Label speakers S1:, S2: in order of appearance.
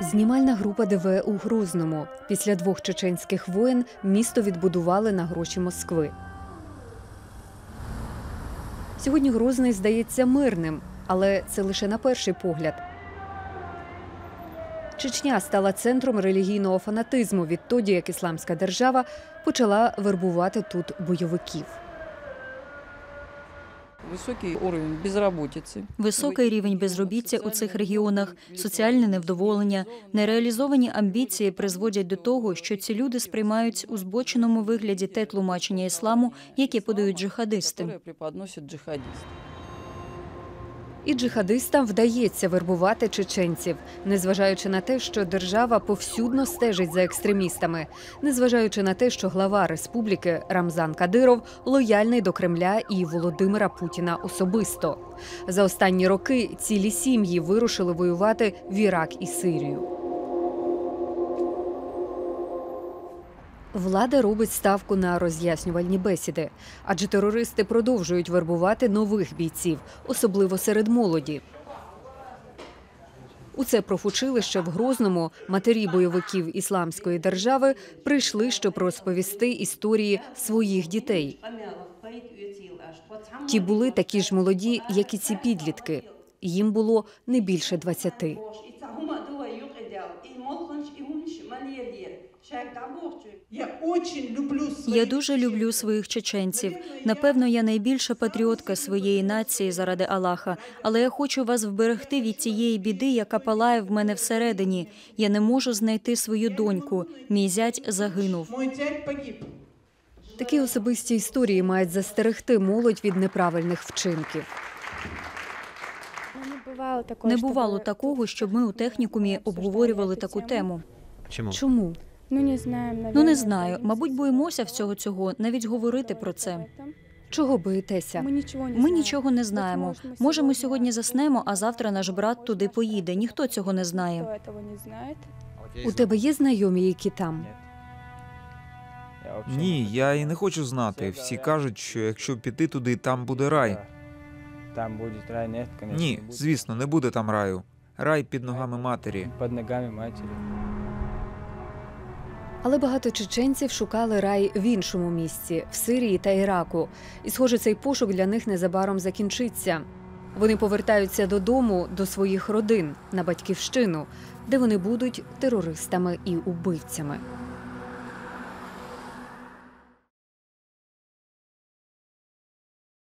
S1: Знімальна група ДВ у Грозному. Після двох чеченських воєн місто відбудували на гроші Москви. Сьогодні Грозний здається мирним, але це лише на перший погляд. Чечня стала центром релігійного фанатизму відтоді, як ісламська держава почала вербувати тут бойовиків.
S2: Високий уровень безробітці.
S3: Високий рівень безробіття у цих регіонах, соціальне невдоволення, нереалізовані амбіції призводять до того, що ці люди сприймають у збоченому вигляді те тлумачення ісламу, яке подають джихадисти.
S1: І джихадистам вдається вербувати чеченців, незважаючи на те, що держава повсюдно стежить за екстремістами, незважаючи на те, що глава республіки Рамзан Кадиров лояльний до Кремля і Володимира Путіна особисто. За останні роки цілі сім'ї вирушили воювати в Ірак і Сирію. Влада робить ставку на роз'яснювальні бесіди, адже терористи продовжують вербувати нових бійців, особливо серед молоді. У це профучилище в Грозному матері бойовиків ісламської держави прийшли, щоб розповісти історії своїх дітей. Ті були такі ж молоді, як і ці підлітки. Їм було не більше 20.
S4: Я очень люблю
S3: Я дуже люблю своїх чеченців. Напевно, я найбільша патріотка своєї нації заради Аллаха, але я хочу вас вберегти від тієї біди, яка палає в мене всередині. Я не можу знайти свою доньку. Мій зять загинув.
S1: Такі особисті історії мають застерегти молодь від неправильних вчинків.
S5: Ну, Не бувало такого.
S3: Не
S5: щоб-
S3: бувало такого, щоб ми у технікумі обговорювали таку тему.
S6: Чому?
S1: Чому?
S5: Ну не знаю,
S3: Ну
S5: наверное,
S3: не знаю.
S5: боимся.
S3: Мабуть, боїмося всього цього, навіть говорити про це.
S1: Чого боїтеся?
S5: Ми нічого не
S3: Ми
S5: знаємо.
S3: нічого не
S5: Быть
S3: знаємо.
S5: может, мы
S3: Може, ми сьогодні заснемо, а завтра наш брат туди поїде. Ніхто цього не знає.
S5: Никто этого не знает.
S1: У тебе є знайомі, які там?
S7: Ні, я і не хочу знати. Всі кажуть, що якщо піти туди, там буде рай.
S8: Там будет рай, нет, конечно.
S7: Ні,
S8: не
S7: звісно, не буде там раю. Рай під ногами матері.
S8: Под ногами матери.
S1: Але багато чеченців шукали рай в іншому місці в Сирії та Іраку. І, схоже, цей пошук для них незабаром закінчиться. Вони повертаються додому до своїх родин на батьківщину, де вони будуть терористами і убивцями.